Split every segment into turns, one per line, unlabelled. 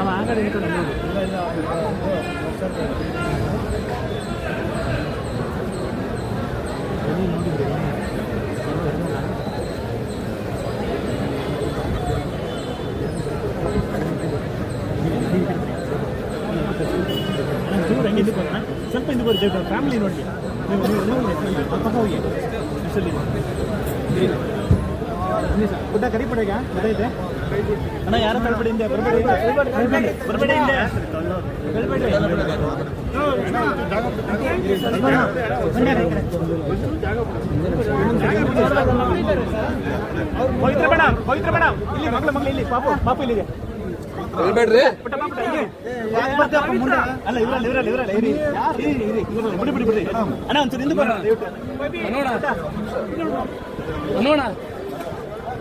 ನಾವು ಆ ಕಡೆ ಈ ಕಡೆ ನೋಡಿ ಎಲ್ಲಿ ನೋಡಿದ್ರೆ ಚೂರು ಹಂಗೆ ಹಿಂದಕ್ಕೆ ಬರೋಣ ಸ್ವಲ್ಪ ಹಿಂದೆ ಬರುತ್ತೆ ಫ್ಯಾಮಿಲಿ ನೋಡಿ ನೀವು ನೀವು ನೀವು ಎತ್ಕೊಂಡು ಆ ಪಕ್ಕ ಹೋಗಿ ಅಷ್ಟಲ್ಲಿ ಕರಿ ಪಡೆಗ ಬರೈತೆ ಅಣ್ಣ ಯಾರ ತಳ್ಪಡಿ ಹಿಂದೆ ಬರಬೇಡಿ ಬರಬೇಡಿ ಬರಬೇಡಿ ಹಿಂದೆ ಪವಿತ್ರ ಮೇಡಮ್ ಪವಿತ್ರ ಮೇಡಮ್ ಇಲ್ಲಿ ಮಗಳ ಮಗಳು ಇಲ್ಲಿ. ಪಾಪು ಪಾಪು ಇಲ್ಲಿಗೆ.
ಹೇಳ್ಬೇಡ್ರಿ.
ಅಲ್ಲ ಇವರ ಇವರಲ್ಲ ಇವರಲ್ಲ ಇರಿ ಇರಿ ಇವ್ರಲ್ಲ. ಬಿಡಿ ಬಿಡಿ ಬಿಡಿ. ಅಣ್ಣ ಒಂಚೂರು ಹಿಂದೆ ಬರೋಣ
ನೋಡ ನೋಡ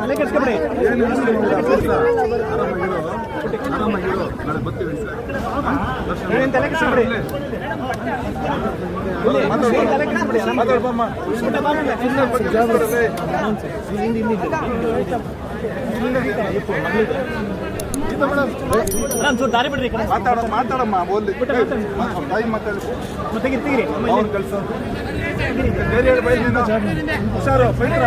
ಅಲ್ಲೇ ಕೆಡ್ಸ್ಕೊಬೇಡಿ ತಲೆ ಕೆಡ್ಸ್ಕೊಬೇಡಿ ಇಲ್ಲಿ, ದಾರಿ ಬಿಡ್ರಿ ಈ ಕಡೆ.
ಮಾತಾಡ ಮಾತಾಡಮ್ಮ ತಾಯಿ ಮಾತಾಡಿ.
ಮತ್ತೆ ತೆಗಿರಿ ತೆಗಿರಿ.
ಬೇರೆ ಹೇಳಿ ಹುಷಾರು ಪೈತ್ರ